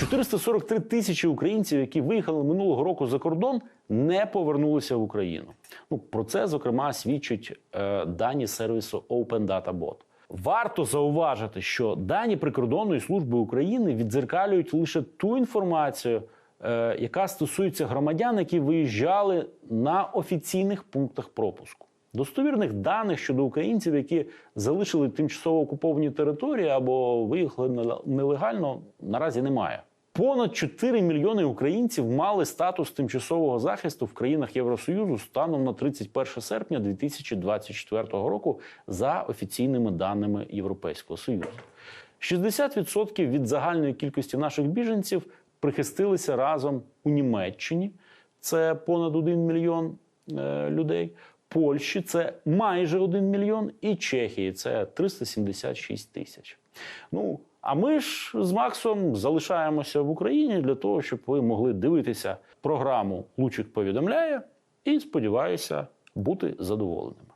443 тисячі українців, які виїхали минулого року за кордон, не повернулися в Україну. Ну про це зокрема свідчать е, дані сервісу Open Data Bot. Варто зауважити, що дані прикордонної служби України віддзеркалюють лише ту інформацію, е, яка стосується громадян, які виїжджали на офіційних пунктах пропуску. Достовірних даних щодо українців, які залишили тимчасово окуповані території або виїхали неле- нелегально, наразі немає. Понад 4 мільйони українців мали статус тимчасового захисту в країнах Євросоюзу станом на 31 серпня 2024 року за офіційними даними Європейського Союзу. 60% від загальної кількості наших біженців прихистилися разом у Німеччині. Це понад 1 мільйон е, людей. Польщі це майже 1 мільйон, і Чехії це 376 тисяч. Ну а ми ж з Максом залишаємося в Україні для того, щоб ви могли дивитися програму Лучик повідомляє і сподіваюся бути задоволеними.